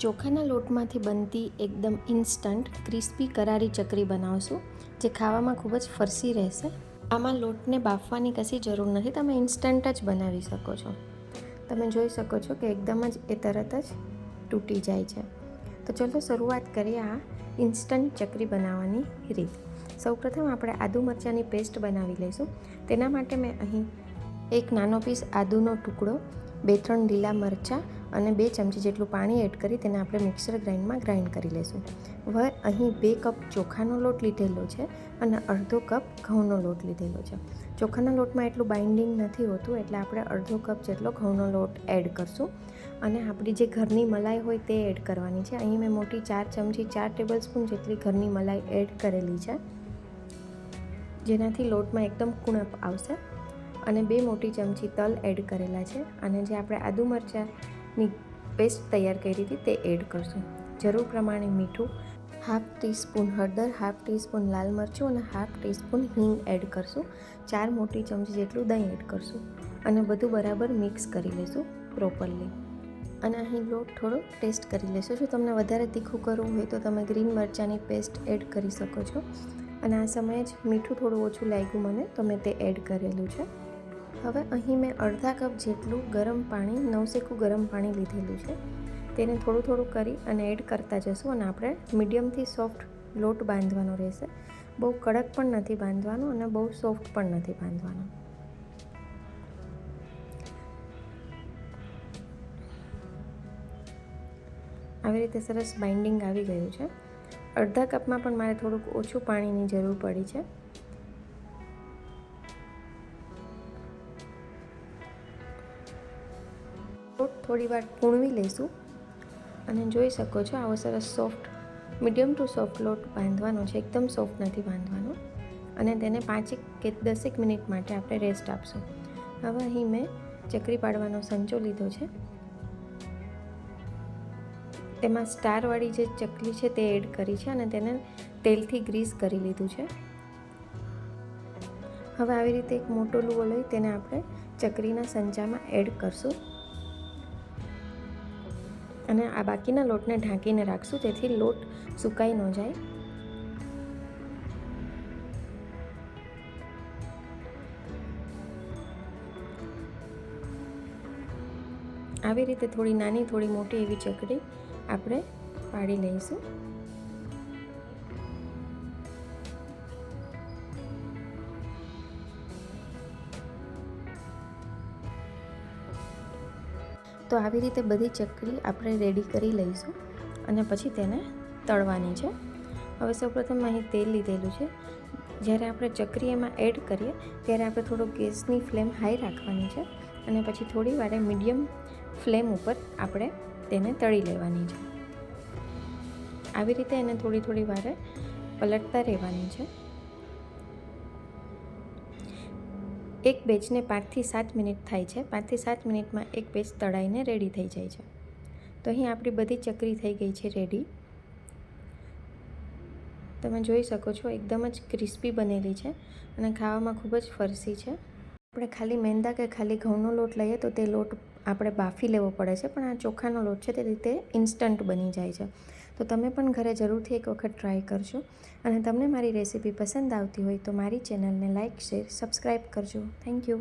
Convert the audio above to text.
ચોખાના લોટમાંથી બનતી એકદમ ઇન્સ્ટન્ટ, ક્રિસ્પી કરારી ચકરી બનાવશું, જે ખાવામાં ખૂબ જ ફરસી રહેશે. આમાં લોટને બાફવાની કશી જરૂર નથી, તમે ઇન્સ્ટન્ટ જ બનાવી શકો છો. તમે જોઈ શકો છો કે એકદમ જ એ તરત જ તૂટી જાય છે. તો ચલો શરૂઆત કરીએ આ ઇન્સ્ટન્ટ ચકરી બનાવવાની રીત. સૌપ્રથમ આપણે આદુ મરચાંની પેસ્ટ બનાવી લઈશું. તેના માટે મેં અહીં એક નાનો પીસ આદુનો ટુકડો, બે ત્રણ લીલા મરચાં અને બે ચમચી જેટલું પાણી એડ કરી તેને આપણે મિક્સર ગ્રાઇન્ડમાં ગ્રાઇન્ડ કરી લઈશું હવે અહીં બે કપ ચોખાનો લોટ લીધેલો છે અને અડધો કપ ઘઉંનો લોટ લીધેલો છે. ચોખાના લોટમાં એટલું બાઇન્ડિંગ નથી હોતું એટલે આપણે અડધો કપ જેટલો ઘઉંનો લોટ એડ કરશું. અને આપણી જે ઘરની મલાઈ હોય તે એડ કરવાની છે. અહીં મેં મોટી ચાર ચમચી, ચાર ટેબલ સ્પૂન જેટલી ઘરની મલાઈ એડ કરેલી છે. જેનાથી લોટમાં એકદમ કુણપ આવશે. અને બે મોટી ચમચી તલ એડ કરેલા છે. અને જે આપણે આદુ મરચાંની પેસ્ટ તૈયાર કરી હતી તે એડ કરશું. જરૂર પ્રમાણે મીઠું હાફ ટીસ્પૂન હળદર હાફ ટીસ્પૂન લાલ મરચું અને હાફ ટીસ્પૂન હિંગ એડ કરશું. ચાર મોટી ચમચી જેટલું દહીં એડ કરશું અને બધું બરાબર મિક્સ કરી લઈશું પ્રોપરલી અને અહીં લોટ થોડો ટેસ્ટ કરી લેશો. જો તમને વધારે તીખું કરવું હોય તો તમે ગ્રીન મરચાંની પેસ્ટ એડ કરી શકો છો. અને આ સમયે જ મીઠું થોડું ઓછું લાગ્યું મને તો મેં તે એડ કરેલું છે. હવે અહીં મેં અડધા કપ જેટલું ગરમ પાણી, નવસેકું ગરમ પાણી લીધેલું છે. તેને થોડું થોડું કરી અને એડ કરતા જશું અને આપણે મીડિયમથી સોફ્ટ લોટ બાંધવાનો રહેશે. બહુ કડક પણ નથી બાંધવાનો અને બહુ સોફ્ટ પણ નથી બાંધવાનો. આવી રીતે સરસ બાઇન્ડિંગ આવી ગયું છે. અડધા કપમાં પણ મારે થોડુંક ઓછું પાણીની જરૂર પડી છે. થોડી વાર પૂણવી લઈશું અને જોઈ શકો છો આવો સરસ સોફ્ટ મીડિયમ ટુ સોફ્ટ લોટ બાંધવાનો છે. એકદમ સોફ્ટ નથી બાંધવાનો. અને તેને પાંચેક કે દસેક મિનિટ માટે આપણે રેસ્ટ આપશું. હવે અહીં મેં ચકરી પાડવાનો સંચો લીધો છે. તેમાં સ્ટારવાળી જે ચકલી છે તે એડ કરી છે અને તેને તેલથી ગ્રીસ કરી લીધું છે. હવે આવી રીતે એક મોટો લુવો લઈ તેને આપણે ચકરીના સંચામાં એડ કરશું. અને આ બાકીના લોટને ઢાંકીને રાખશું તેથી લોટ સુકાઈ ન જાય. આવી રીતે થોડી નાની થોડી મોટી એવી ચકડી આપણે પાડી લઈશું. તો આવી રીતે બધી ચકરી આપણે રેડી કરી લઈશું અને પછી તેને તળવાની છે. હવે સૌપ્રથમ અહીં તેલ લીધેલું છે. જ્યારે આપણે ચકરી એમાં એડ કરીએ, ત્યારે આપણે થોડો ગેસની ફ્લેમ હાઈ રાખવાની છે અને પછી થોડી વારે મીડિયમ ફ્લેમ ઉપર આપણે તેને તળી લેવાની છે. આવી રીતે એને થોડી થોડી વારે પલટતા રહેવાની છે. એક બેચને પાંચથી સાત મિનિટ થાય છે. પાંચથી સાત મિનિટમાં એક બેચ તળાઈને રેડી થઈ જાય છે. તો અહીં આપણી બધી ચકરી થઈ ગઈ છે રેડી તમે જોઈ શકો છો, એકદમ જ ક્રિસ્પી બનેલી છે અને ખાવામાં ખૂબ જ ફરસી છે. આપણે ખાલી મેંદા કે ખાલી ઘઉંનો લોટ લઈએ તો તે લોટ આપણે બાફી લેવો પડે છે, પણ આ ચોખાનો લોટ છે તે રીતે ઇન્સ્ટન્ટ બની જાય છે. તો તમે પણ ઘરે જરૂરથી એક વખત ટ્રાય કરજો. અને તમને મારી રેસીપી પસંદ આવતી હોય તો મારી ચેનલને લાઇક શેર સબસ્ક્રાઈબ કરજો. Thank you